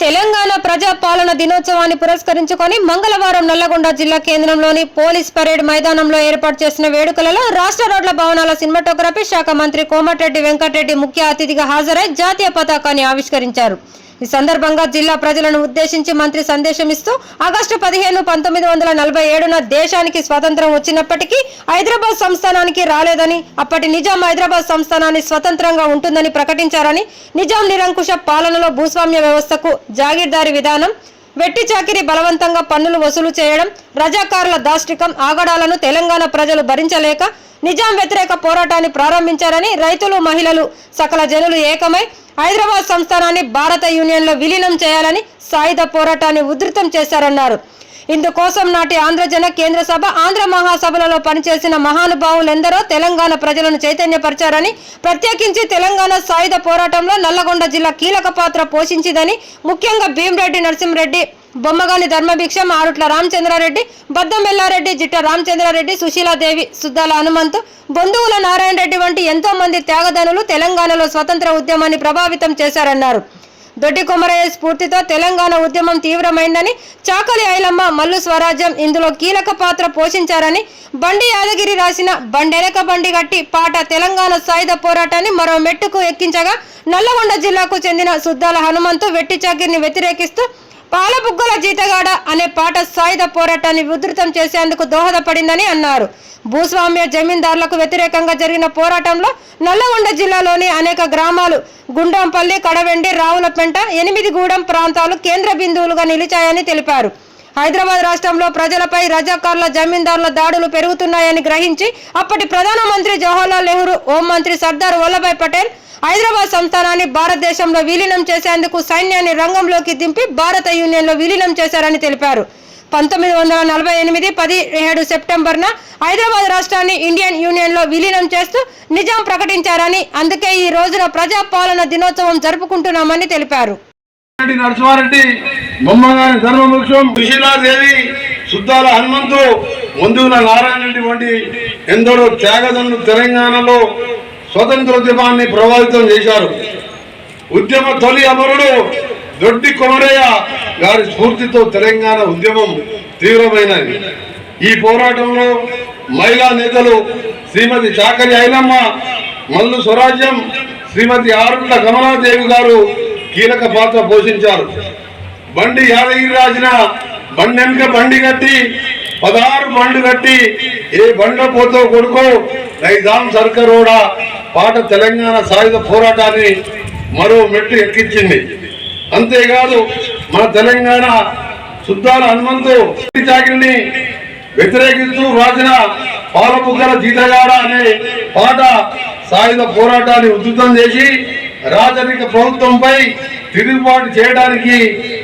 తెలంగాణ ప్రజా పాలన దినోత్సవాన్ని పురస్కరించుకొని మంగళవారం నల్లగొండ జిల్లా కేంద్రంలోని పోలీస్ పరేడ్ మైదానంలో ఏర్పాటు చేసిన వేడుకలలో రాష్ట్ర రోడ్ల భవనాల సినిమాటోగ్రఫీ శాఖ మంత్రి కోమటిరెడ్డి వెంకటరెడ్డి ముఖ్య అతిథిగా హాజరై జాతీయ పతాకాన్ని ఆవిష్కరించారు. ఈ సందర్భంగా జిల్లా ప్రజలను ఉద్దేశించి మంత్రి సందేశం ఇస్తూ ఆగస్టు పదిహేను పంతొమ్మిది వందల నలభై ఏడున దేశానికి స్వాతంత్రం వచ్చినప్పటికీ హైదరాబాద్ సంస్థానానికి రాలేదని అప్పటి నిజాం హైదరాబాద్ సంస్థానాన్ని స్వతంత్రంగా ఉంటుందని ప్రకటించారని నిజాం నిరంకుశ పాలనలో భూస్వామ్య వ్యవస్థకు జాగీర్దారి విధానం వెట్టి చాకిరి బలవంతంగా పన్నులు వసూలు చేయడం రజాకారుల దాష్టికం ఆగడాలను తెలంగాణ ప్రజలు భరించలేక నిజాం వ్యతిరేక పోరాటాన్ని ప్రారంభించారని రైతులు మహిళలు సకల జనులు ఏకమై హైదరాబాద్ సంస్థానాన్ని భారత యూనియన్లో విలీనం చేయాలని సాయుధ పోరాటాన్ని ఉధృతం చేశారన్నారు. ఇందుకోసం నాటి ఆంధ్రజన కేంద్ర సభ ఆంధ్ర మహాసభలలో పనిచేసిన మహానుభావులెందరో తెలంగాణ ప్రజలను చైతన్యపరిచారని ప్రత్యేకించి తెలంగాణ సాయుధ పోరాటంలో నల్లగొండ జిల్లా కీలక పాత్ర పోషించిందని ముఖ్యంగా భీమరెడ్డి నరసింహరెడ్డి బొమ్మగాని ధర్మభిక్షం ఆరుట్ల రామచంద్రారెడ్డి బద్దం ఎల్లారెడ్డి జిట్ట రామచంద్రారెడ్డి సుశీలాదేవి సుద్దాల హనుమంతు బంధువుల నారాయణ రెడ్డి వంటి ఎంతో మంది త్యాగదనులు తెలంగాణలో స్వతంత్ర ఉద్యమాన్ని ప్రభావితం చేశారన్నారు. దొడ్డి కుమరయ్య స్ఫూర్తితో తెలంగాణ ఉద్యమం తీవ్రమైందని చాకలి ఐలమ్మ మల్లు స్వరాజ్యం ఇందులో కీలక పాత్ర పోషించారని బండి యాదగిరి రాసిన బండెనక బండి గట్టి పాట తెలంగాణ సాయుధ పోరాటాన్ని మరో మెట్టుకు ఎక్కించగా నల్లగొండ జిల్లాకు చెందిన సుద్దాల హనుమంతు వెట్టి చాకిరిని వ్యతిరేకిస్తూ పాలబుగ్గల జీతగాడ అనే పాట సాయుధ పోరాటాన్ని ఉధృతం చేసేందుకు దోహదపడిందని అన్నారు. భూస్వామ్య జమీందారులకు వ్యతిరేకంగా జరిగిన పోరాటంలో నల్లగొండ జిల్లాలోని అనేక గ్రామాలు గుండంపల్లి కడవెండి రావులపెంట ఎనిమిదిగూడెం ప్రాంతాలు కేంద్ర బిందువులుగా నిలిచాయని తెలిపారు. హైదరాబాద్ రాష్ట్రంలో ప్రజలపై రజాకార్ల జమీందారుల దాడులు పెరుగుతున్నాయని గ్రహించి అప్పటి ప్రధానమంత్రి జవహర్లాల్ నెహ్రూ హోంమంత్రి సర్దార్ వల్లభాయ్ పటేల్ హైదరాబాద్ సంస్థానాన్ని భారతదేశంలో విలీనం చేసేందుకు సైన్యాన్ని రంగంలోకి దింపి భారత యూనియన్లో విలీనం చేశారని తెలిపారు. పంతొమ్మిది వందల నలభై ఎనిమిది పదిహేడు సెప్టెంబర్న హైదరాబాద్ రాష్ట్రాన్ని ఇండియన్ యూనియన్లో విలీనం చేస్తూ నిజాం ప్రకటించారని అందుకే ఈ రోజున ప్రజాపాలన దినోత్సవం జరుపుకుంటున్నామని తెలిపారు. నరసింహారెడ్డి బొమ్మగారి ధర్మవృక్షం సుశీలాదేవి సుద్దాల హనుమంతు ముందుల నారాయణ రెడ్డి వంటి ఎందరో త్యాగదనులు తెలంగాణలో స్వతంత్రోద్యమాన్ని ప్రభావితం చేశారు. ఉద్యమ తొలి అమరుడు దొడ్డి కొమరయ్య గారి స్ఫూర్తితో తెలంగాణ ఉద్యమం తీవ్రమైనది. ఈ పోరాటంలో మహిళా నేతలు శ్రీమతి చాకరి ఐలమ్మ మల్లు స్వరాజ్యం శ్రీమతి ఆరుట్ల కమలాదేవి గారు కీలక పాత్ర పోషించారు. బండి యాదగిరి రాసిన వెనుక బండి కట్టి పదహారు బండ్లు కట్టి ఏ బండ్ల పోతో కొడుకో నైజాం సర్కరోడ పాట తెలంగాణ సాయుధ పోరాటాన్ని మరో మెట్టు ఎక్కించింది. అంతేకాదు మన తెలంగాణ శుద్ధాల హనుమంతు చాకిరిని వ్యతిరేకిస్తూ రాసిన పాలపుగ్గల జీతగాడ అనే పాట సాయుధ పోరాటాన్ని ఉధృతం చేసి రాజరిక ప్రభుత్వంపై తిరుగుబాటు చేయడానికి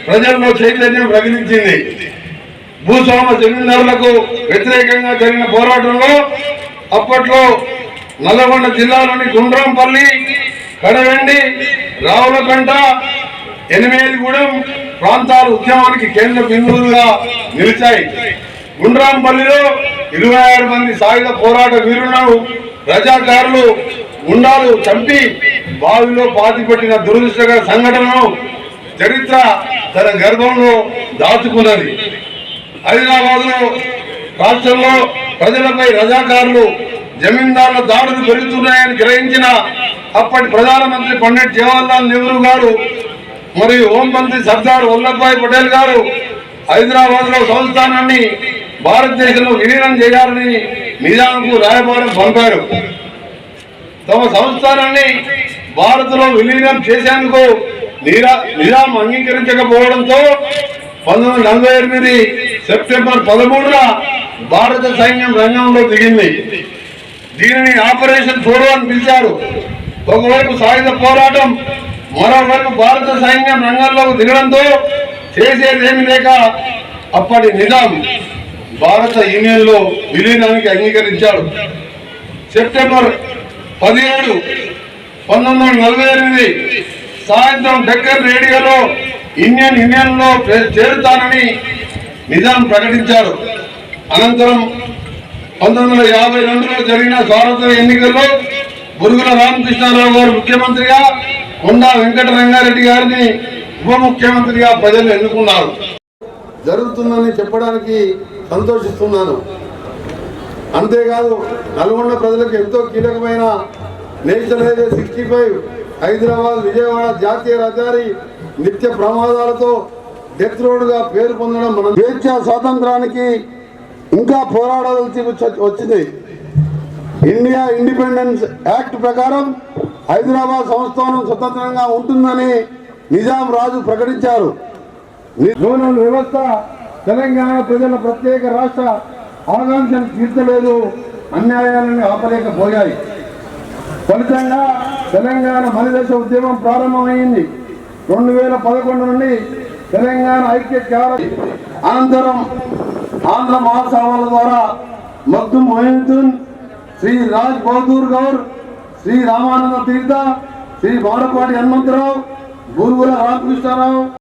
ప్రజల్లో చైతన్యం ప్రకటించింది. భూస్వామ జమీందారులకు వ్యతిరేకంగా జరిగిన పోరాటంలో అప్పట్లో నల్లగొండ జిల్లాలోని గుండ్రంపల్లి కడవెండి రావులకంట ఎనిమిదిగూడెం ప్రాంతాలు ఉద్యమానికి కేంద్ర బిందువులుగా నిలిచాయి. గుండ్రాంపల్లిలో ఇరవై ఆరు మంది సాయుధ పోరాట వీరులను రజాకారులు గుండాలు చంపి బావిలో పాతిపెట్టిన దురదృష్టకర సంఘటనను చరిత్ర తన గర్భంలో దాచుకున్నది. హైదరాబాద్లో రాష్ట్రంలో ప్రజలపై రజాకారులు జమీందారుల దాడులు పెరుగుతున్నాయని గ్రహించిన అప్పటి ప్రధానమంత్రి పండిట్ జవహర్లాల్ నెహ్రూ గారు మరియు హోంమంత్రి సర్దార్ వల్లభాయ్ పటేల్ గారు హైదరాబాద్లో సంస్థానాన్ని భారతదేశంలో విలీనం చేయాలని నిజాంకు రాయబారం పంపారు. తమ సంస్థానాన్ని భారత్లో విలీనం చేసేందుకు నిరా నిజాం అంగీకరించకపోవడంతో పంతొమ్మిది వందల నలభై ఎనిమిది సెప్టెంబర్ పదమూడున భారత సైన్యం రంగంలో దిగింది. దీనిని ఆపరేషన్ చూడు అని పిలిచారు. ఒకవైపు సాయుధ పోరాటం మరోవైపు భారత సైన్యం రంగంలోకి దిగడంతో చేసేదేమి లేక అప్పటి నిజాం భారత యూనియన్లో విలీనానికి అంగీకరించాడు సెప్టెంబర్ పదిహేడు పంతొమ్మిది వందల నలభై ఎనిమిది. సాయంత్రం డెక్కన్ రేడియోలో ఇండియన్ యూనియన్లో చేరుతానని నిజాం ప్రకటించారు. అనంతరం పంతొమ్మిది వందల యాభై రెండులో జరిగిన స్వాతంత్ర ఎన్నికల్లో బురుగుల రామకృష్ణారావు గారు ముఖ్యమంత్రిగా కొండా వెంకట రంగారెడ్డి గారిని ఉప ముఖ్యమంత్రిగా ప్రజలు ఎన్నుకున్నారు. జరుగుతుందని చెప్పడానికి సంతోషిస్తున్నాను. అంతేకాదు నల్గొండ ప్రజలకు ఎంతో కీలకమైన national highway sixty five Hyderabad Vijayawada జాతీయ రహదారి నిత్య ప్రమాదాలతో డెత్ రోడ్గా పేరు పొందడం మన స్వేచ్ఛ స్వాతంత్రానికి ఇంకా పోరాడవలసి వచ్చింది. ఇండియా ఇండిపెండెన్స్ యాక్ట్ ప్రకారం హైదరాబాద్ సంస్థానం స్వతంత్రంగా ఉంటుందని నిజాం రాజు ప్రకటించారు. వ్యవస్థ తెలంగాణ ప్రజల ప్రత్యేక రాష్ట్ర ఆకాంక్షలు తీర్చలేదు అన్యాయాలను ఆపలేకపోయాయి. ఫలితంగా తెలంగాణ మలిదశ ఉద్యమం ప్రారంభమైంది. రెండు వేల పదకొండు నుండి తెలంగాణ ఐక్య క్యార- అనంతరం ఆంధ్ర మహాసభల ద్వారా మగ్దు మొహిద్దీన్ శ్రీ రాజ్ బహదూర్ గౌర్ శ్రీ రామానంద తీర్థ శ్రీ మాడపాటి హనుమంతరావు బూరుగుల రామకృష్ణారావు